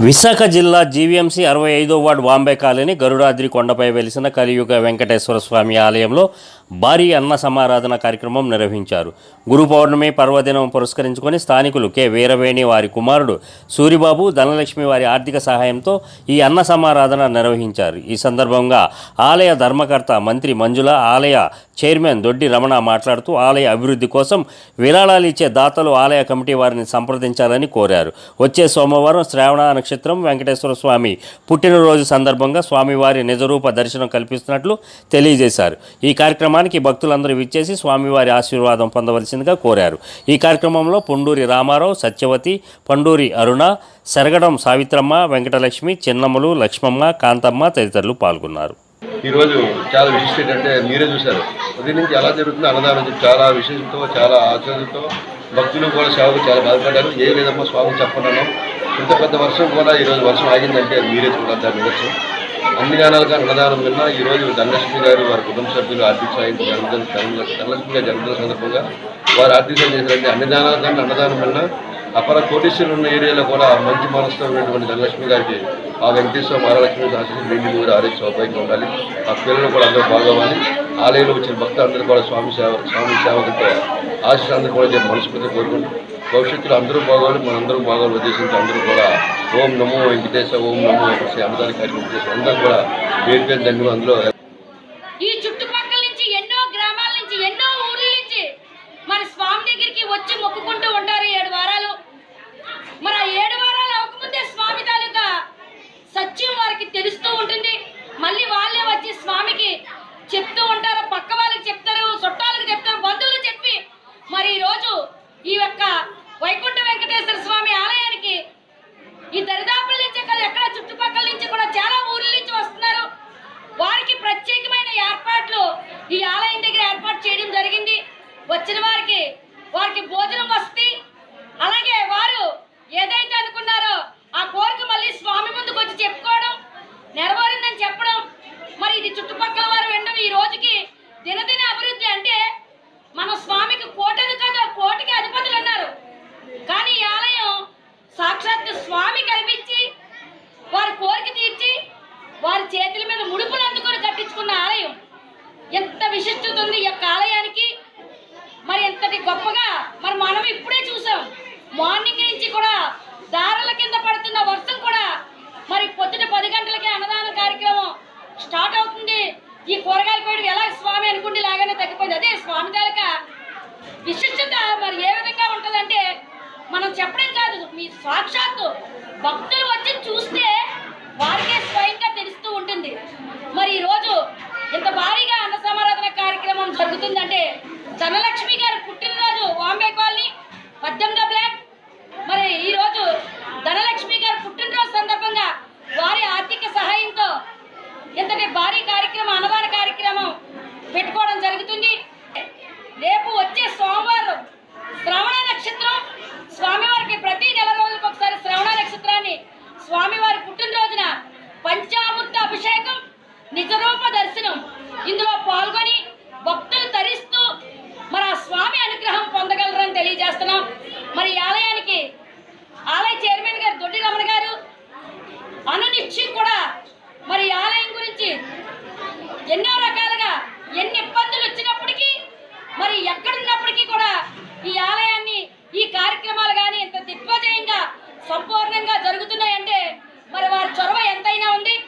విశాఖ జిల్లా జీవీఎంసీ అరవై ఐదో వార్డు వాంబే కాలనీ గరుడాద్రి కొండపై వెలిసిన కలియుగ వెంకటేశ్వర స్వామి ఆలయంలో భారీ అన్న సమారాధన కార్యక్రమం నిర్వహించారు. గురు పౌర్ణమి పర్వదినం పురస్కరించుకొని స్థానికులు కె. వీరవేణి వారి కుమారుడు సూరిబాబు ధనలక్ష్మి వారి ఆర్థిక సహాయంతో ఈ అన్న సమారాధన నిర్వహించారు. ఈ సందర్భంగా ఆలయ ధర్మకర్త మంత్రి మంజుల ఆలయ చైర్మన్ దొడ్డి రమణ మాట్లాడుతూ ఆలయ అభివృద్ధి కోసం విరాళాలు ఇచ్చే దాతలు ఆలయ కమిటీ వారిని సంప్రదించాలని కోరారు. వచ్చే సోమవారం శ్రావణ నక్షత్రం వెంకటేశ్వర స్వామి పుట్టినరోజు సందర్భంగా స్వామివారి నిజరూప దర్శనం కల్పిస్తున్నట్లు తెలియజేశారు. ఈ కార్యక్రమానికి భక్తులందరూ విచ్చేసి స్వామివారి ఆశీర్వాదం పొందవలసిందిగా కోరారు. ఈ కార్యక్రమంలో పొండూరి రామారావు సత్యవతి పండూరి అరుణ సెరగడం సావిత్రమ్మ వెంకటలక్ష్మి చిన్నమ్మలు లక్ష్మమ్మ కాంతమ్మ తదితరులు పాల్గొన్నారు. ఈరోజు చాలా విశిష్టం ఏంటంటే మీరే చూశారు. ఉదయం నుంచి ఎలా జరుగుతుంది అన్నదానం చాలా విశేషంతో చాలా ఆచరణతో భక్తులు కూడా సేవకు చాలా బాధపడ్డారు. ఏ విధంగా స్వామి చెప్పన్నాను ఇంత పెద్ద వర్షం కూడా ఈరోజు వర్షం ఆగిందంటే మీరే చూడాలి దాని నిదర్శనం అన్ని గానాలుగా అన్నదానం విన్నా ఈరోజు ధనలక్ష్మి గారు వారి కుటుంబ సభ్యులు ఆర్థిక సాయం జన్మదిన ధనలక్ష్మి గారి జన్మదిన సందర్భంగా వారు ఆర్థిక సాయం చేశారంటే అన్ని దానాల కన్నా అన్నదానం విన్నా అపర కోటీశ్వరులు ఉన్న ఏరియాలో కూడా మంచి మనసుతో ఉన్నటువంటి ధనలక్ష్మి గారికి ఆ వెంకటేశ్వర మహాలక్ష్మి ఆశీస్సు నిండి కూడా ఆరోగ్య సౌభాగ్యం ఉండాలి. ఆ పిల్లలు కూడా అందరూ బాగోవాలి ఆలయంలో వచ్చిన భక్తులందరూ కూడా స్వామి సేవ స్వామి సేవకులతో ఆశీస్సు కూడా మనస్ఫూర్తి కోరుకుంటూ భవిష్యత్తులో అందరూ బాగోవాలి మనందరూ బాగోవాలి ఉద్దేశించి అందరూ కూడా ఓం నమో వెంకటేశ్వర ఓం నమో శ్రీ అన్నదాన కార్యక్రమం చేసి అందరూ కూడా పేరు పేరు ధన్యవాదాలు అందులో. ఈ చుట్టుపక్కల నుంచి ఎన్నో గ్రామాల నుంచి ఎన్నో ఊర్ల నుంచి మరి స్వామి దగ్గరికి వచ్చి మొక్కుకుంటూ ఉంటారు ఏడు వారాలు మరి ఆ ఏడు వారాలు అవ్వకముందే స్వామి తాలూకా సత్యం వారికి తెలుస్తూ ఉంటుంది మళ్ళీ వాళ్ళే వచ్చి స్వామికి చెప్తూ ఉంటారు పక్క వాళ్ళకి చెప్తారు చుట్టాలకు చెప్తారు బంధువులు చెప్పి మరి ఈ రోజు ఈ యొక్క వైకుంఠ వెంకటేశ్వర స్వామి ఆలయానికి ఈ దరిదాపుల నుంచి కాదు ఎక్కడ చుట్టుపక్కల నుంచి కూడా చాలా ఊర్ల నుంచి వస్తున్నారు వారికి ప్రత్యేకమైన ఏర్పాట్లు ఈ ఆలయం దగ్గర ఏర్పాటు చేయడం జరిగింది వచ్చిన వారికి వారికి భోజనం వస్తుంది అలాగే వారు ఏదైతే అనుకున్నారో ఆ కోరిక మళ్ళీ స్వామి ముందుకు వచ్చి చెప్పుకోవడం నెరవేరిందని చెప్పడం. మరి ఇది చుట్టుపక్కల వారు వినడం ఈ రోజుకి దినదిన అభివృద్ధి అంటే మన స్వామికి కోటది కదా కోటికి అధిపతులు ఉన్నారు కానీ ఈ ఆలయం సాక్షాత్ స్వామి కనిపించి వారి కోరిక తీర్చి వారి చేతుల మీద ముడుపులు అందుకొని కట్టించుకున్న ఆలయం. ఎంత విశిష్టత ఉంది ఈ యొక్క ఆలయానికి. ఇంతటి గొప్పగా మరి మనం ఇప్పుడే చూసాం. మార్నింగ్ నుంచి కూడా దారాల కింద పడుతున్న వర్షం కూడా మరి పొద్దున పది గంటలకి అన్నదాన కార్యక్రమం స్టార్ట్ అవుతుంది. ఈ కూరగాయల కోయడం ఎలా స్వామి అనుకుంటే లాగానే తగ్గిపోయింది. అదే స్వామి తాలూకా విశిష్టత మరి ఏ విధంగా ఉంటుందంటే మనం చెప్పడం కాదు. మీ సాక్షాత్తు భక్తులు వచ్చి చూస్తే వారికే నిజరూప దర్శనం ఇందులో పాల్గొని భక్తులు తరిస్తూ మరి ఆ స్వామి అనుగ్రహం పొందగలరని తెలియజేస్తున్నాం. మరి ఆలయానికి ఆలయ చైర్మన్ గారు దొడ్డి రమణ గారు అనునిచ్చి కూడా మరి ఆలయం గురించి ఎన్నో రకాలుగా ఎన్ని ఇబ్బందులు వచ్చినప్పటికీ మరి ఎక్కడున్నప్పటికీ కూడా ఈ ఆలయాన్ని ఈ కార్యక్రమాలు కానీ ఇంత దిగ్విజయంగా సంపూర్ణంగా జరుగుతున్న